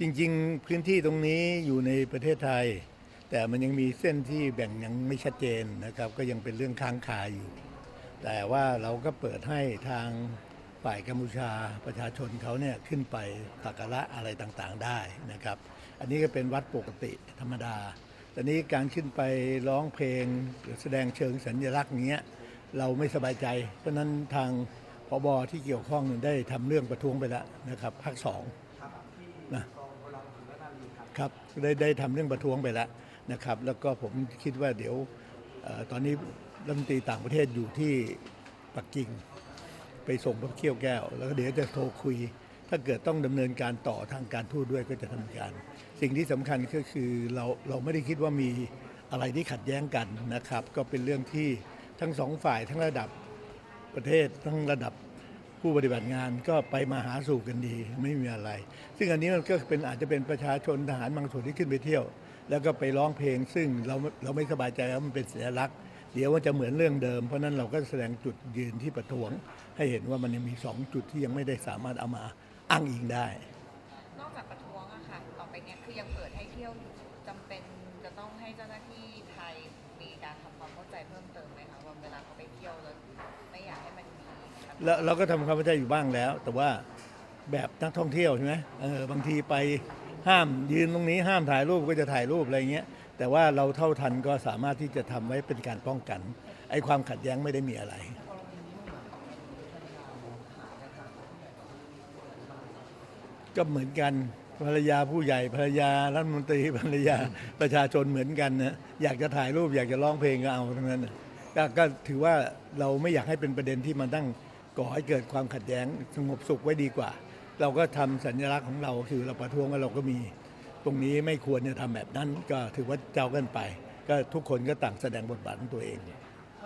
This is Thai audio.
จริงๆ พื้นที่ตรงนี้อยู่ในประเทศไทย แต่มันยังมีเส้นที่แบ่งยังไม่ชัดเจนนะครับ ก็ยังเป็นเรื่องค้างคาอยู่ แต่ว่าเราก็เปิดให้ทางฝ่ายกัมพูชาประชาชนเขาเนี่ยขึ้นไปสักการะอะไรต่างๆได้นะครับ อันนี้ก็เป็นวัดปกติธรรมดาแต่นี้การขึ้นไปร้องเพลงหรือแสดงเชิงสัญลักษณ์เงี้ยเราไม่สบายใจ เพราะนั้นทาง พบที่เกี่ยวข้องเนี่ยได้ทำเรื่องประท้วงไปแล้วนะครับภาคสองครับที่นะกองพลังสุรนารีครับครับได้ได้ทำเรื่องประท้วงไปแล้วนะครับ แล้วก็ผมคิดว่าเดี๋ยวเออตอนนี้รัฐมนตรีต่างประเทศอยู่ที่ปักกิ่ง ไปส่งพระเขี้ยวแก้ว แล้วก็เดี๋ยวจะโทรคุย ถ้าเกิดต้องดำเนินการต่อทางการทูตด้วยก็จะทำการ สิ่งที่สำคัญก็คือเราเราไม่ได้คิดว่ามีอะไรที่ขัดแย้งกันนะครับ ก็เป็นเรื่องที่ทั้งสองฝ่ายทั้งระดับ ประเทศทั้งระดับผู้ปฏิบัติงานก็ไปมาหาสู่กันดีไม่มีอะไร ซึ่งอันนี้มันก็เป็นอาจจะเป็นประชาชนทหารบางส่วนที่ขึ้นไปเที่ยว แล้วก็ไปร้องเพลง ซึ่งเราเราไม่สบายใจว่ามันเป็นสัญลักษณ์ เดี๋ยวว่าจะเหมือนเรื่องเดิม เพราะนั้นเราก็แสดงจุดยืนที่ประท้วง ให้เห็นว่ามันยังมีสองจุดที่ยังไม่ได้สามารถเอามาอ้างอิงได้ นอกจากประท้วงอะค่ะต่อไปเนี้ยคือยังเปิดให้เที่ยวอยู่จำเป็นจะต้องให้เจ้าหน้าที่ แล้วเราก็ทำความเข้าใจอยู่บ้างแล้ว แต่ว่าแบบนักท่องเที่ยวใช่ไหมเออบางทีไปห้ามยืนตรงนี้ห้ามถ่ายรูปก็จะถ่ายรูปอะไรเงี้ยแต่ว่าเราเท่าทันก็สามารถที่จะทำไว้เป็นการป้องกันไอ้ความขัดแย้งไม่ได้มีอะไร ก็เหมือนกันภรรยาผู้ใหญ่ภรรยารัฐมนตรีภรรยาประชาชนเหมือนกันนะอยากจะถ่ายรูปอยากจะร้องเพลงก็เอาทั้งนั้นก็ถือว่าเราไม่อยากให้เป็นประเด็นที่มันตั้ง ก่อให้เกิดความขัดแย้งสงบสุขไว้ดีกว่า เราก็ทำสัญลักษณ์ของเราคือเราประท้วงว่าเราก็มี ตรงนี้ไม่ควรจะทำแบบนั้นก็ถือว่าเจ้ากันไป ก็ทุกคนก็ต่างแสดงบทบาทของตัวเอง